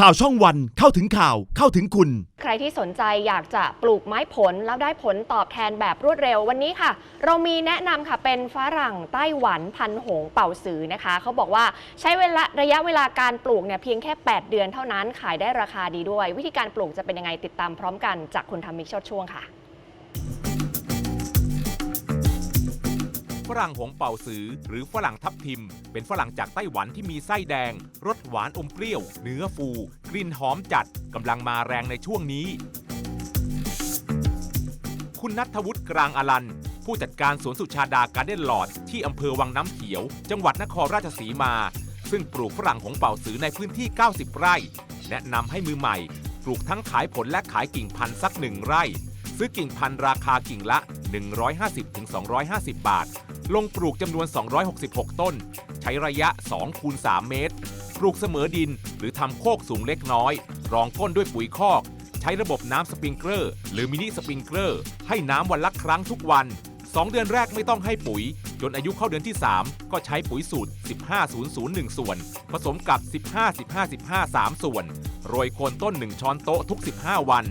ข่าวช่องวันเข้าถึงข่าวเข้าถึงคุณ ใครที่สนใจอยากจะปลูกไม้ผลแล้วได้ผลตอบแทนแบบรวดเร็ววันนี้ค่ะ เรามีแนะนำค่ะเป็นฝรั่งไต้หวันพันหงเป่าสือนะคะ เขาบอกว่าใช้เวลาระยะเวลาการปลูกเนี่ยเพียงแค่ 8 เดือนเท่านั้นขายได้ราคาดีด้วย วิธีการปลูกจะเป็นยังไงติดตามพร้อมกันจากคุณธรรมิกชดช่วงค่ะ รั่งหงเป่าสือ หรือฝรั่งทับทิม เป็นฝรั่งจากไต้หวันที่มีไส้แดง รสหวานอมเปรี้ยว เนื้อฟู กลิ่นหอมจัดกำลังมาแรงในช่วงนี้ คุณนัทวุฒิกลางอลัน ผู้จัดการสวนสุชาดาการเด้นลอด ที่อำเภอวังน้ำเขียว จังหวัดนครราชสีมา ซึ่งปลูกฝรั่งหงเป่าสือในพื้นที่ 90 ไร่ แนะนำให้มือใหม่ ปลูกทั้งขายผลและขายกิ่งพันธุ์สักหนึ่งไร่ซื้อกิ่งพันธุ์ราคากิ่งละ 150-250 บาท ลงปลูกจำนวน 266 ต้น ใช้ระยะ2คูณ3เมตร ปลูกเสมอดินหรือทำโคกสูงเล็กน้อย รองก้นด้วยปุ๋ยคอก ใช้ระบบน้ำสปริงเกอร์ หรือมินิสปริงเกอร์ ให้น้ำวันละครั้งทุกวัน 2 เดือนแรกไม่ต้องให้ปุ๋ย จนอายุเข้าเดือนที่ 3 ก็ใช้ปุ๋ยสูตร 15001 ส่วน ผสมกับ 15-15-15 3 ส่วน โรยโคนต้น 1 ช้อนโต๊ะทุก 15 วัน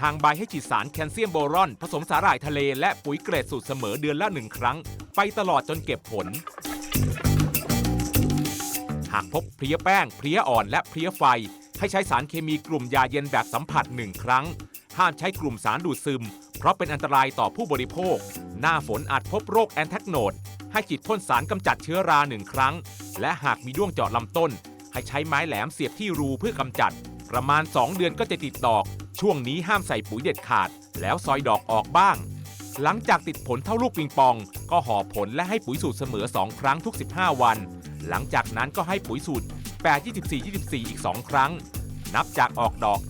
ทางใบให้ฉีดสารแคลเซียมโบรอน ผสมสาหร่ายทะเลและปุ๋ยเกรดสูตรเสมอเดือนละหนึ่งครั้ง ไปตลอดจนเก็บผล หากพบเพลี้ยแป้ง เพลี้ยอ่อนและเพลี้ยไฟ ให้ใช้สารเคมีกลุ่มยาเย็นแบบสัมผัสหนึ่งครั้ง ห้ามใช้กลุ่มสารดูดซึม เพราะเป็นอันตรายต่อผู้บริโภค หน้าฝนอาจพบโรคแอนแทกโนด ให้ฉีดพ่นสารกำจัดเชื้อราหนึ่งครั้ง และหากมีด้วงเจาะลำต้น ให้ใช้ไม้แหลมเสียบที่รูเพื่อกำจัด ประมาณ 2 เดือนก็จะติดดอก ช่วงนี้ห้ามใส่ปุ๋ยเด็ดขาด แล้วซอยดอกออกบ้าง หลังจากติดผลเท่าลูกปิงปอง ก็ห่อผลและให้ปุ๋ยสูตรเสมอ 2 ครั้งทุก 15 วัน หลังจากนั้นก็ให้ปุ๋ยสูตร 8 24 24 อีก 2 ครั้ง นับจากออกดอก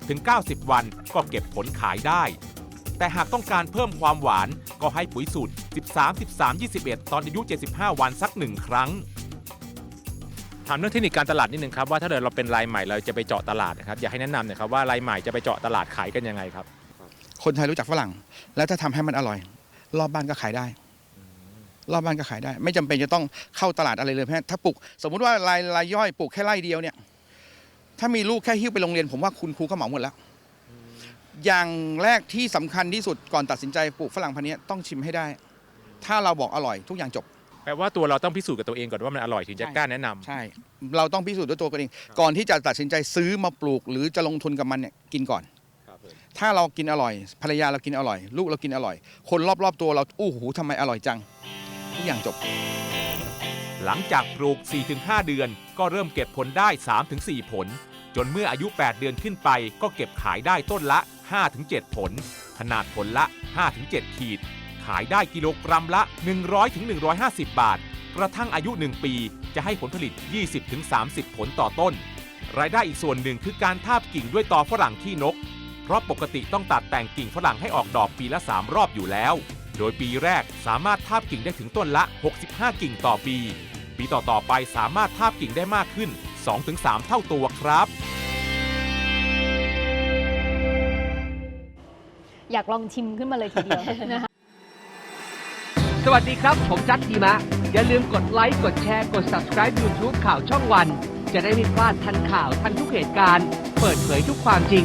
70-90 วันก็เก็บผลขายได้ แต่หากต้องการเพิ่มความหวานก็ให้ปุ๋ยสูตร 13 13 21 ตอนอายุ 75 วันสักหนึ่งครั้งถามเรื่องเทคนิคการตลาดนิดนึงครับว่าถ้าเกิดเราเป็นรายใหม่เราจะไปเจาะตลาดนะครับอยากให้แนะนำหน่อยครับว่ารายใหม่จะไปเจาะตลาดขายกันยังไงครับ คนไทยรู้จักฝรั่ง แล้วถ้าทำให้มันอร่อย รอบบ้านก็ขายได้ รอบบ้านก็ขายได้ ไม่จำเป็นจะต้องเข้าตลาดอะไรเลยเพราะถ้าปลูก สมมุติว่ารายรายย่อยปลูกแค่ไร่เดียวเนี่ย ถ้ามีลูกแค่หิ้วไปโรงเรียน ผมว่าคุณครูก็เหมาหมดแล้ว อย่างแรกที่สำคัญที่สุดก่อนตัดสินใจปลูกฝรั่งพันธุ์นี้ต้องชิมให้ได้ ถ้าเราบอกอร่อยทุกอย่างจบแปลว่าตัวเราต้องพิสูจน์กับตัวเองก่อนว่ามันอร่อยถึงจะใช่กล้าแนะนำใช่ เราต้องพิสูจน์ด้วยตัวเราเอง ก่อนที่จะตัดสินใจซื้อมาปลูก หรือจะลงทุนกับมันเนี่ยกินก่อน ถ้าเรากินอร่อย ภรรยาเรากินอร่อย ลูกเรากินอร่อย คนรอบๆตัวเราอู้หูทำไมอร่อยจังทุกอย่างจบ หลังจากปลูก 4-5 เดือน ก็เริ่มเก็บผลได้ 3-4 ผล จนเมื่ออายุ 8 เดือนขึ้นไป ก็เก็บขายได้ต้นละ 5-7 ผล ขนาดผลละ 5-7 ขีด ขายได้กิโลกรัมละ 100-150 บาท กระทั่งอายุ 1 ปีจะให้ผลผลิต 20-30 ผลต่อต้น รายได้อีกส่วนหนึ่งคือการทาบกิ่งด้วยตอฝรั่งขี้นก เพราะปกติต้องตัดแต่งกิ่งฝรั่งให้ออกดอกปีละ 3 รอบอยู่แล้ว โดยปีแรกสามารถทาบกิ่งได้ถึงต้นละ 65 กิ่งต่อปี ปีต่อๆไปสามารถทาบกิ่งได้มากขึ้น 2-3 เท่าตัวครับอยากลองชิมขึ้นมาเลยทีเดียวนะคะสวัสดีครับ ผมจัดทีมะ อย่าลืมกดไลค์ กดแชร์ กด subscribe YouTube ข่าวช่องวัน จะได้ไม่พลาดทันข่าวทันทุกเหตุการณ์ เปิดเผยทุกความจริง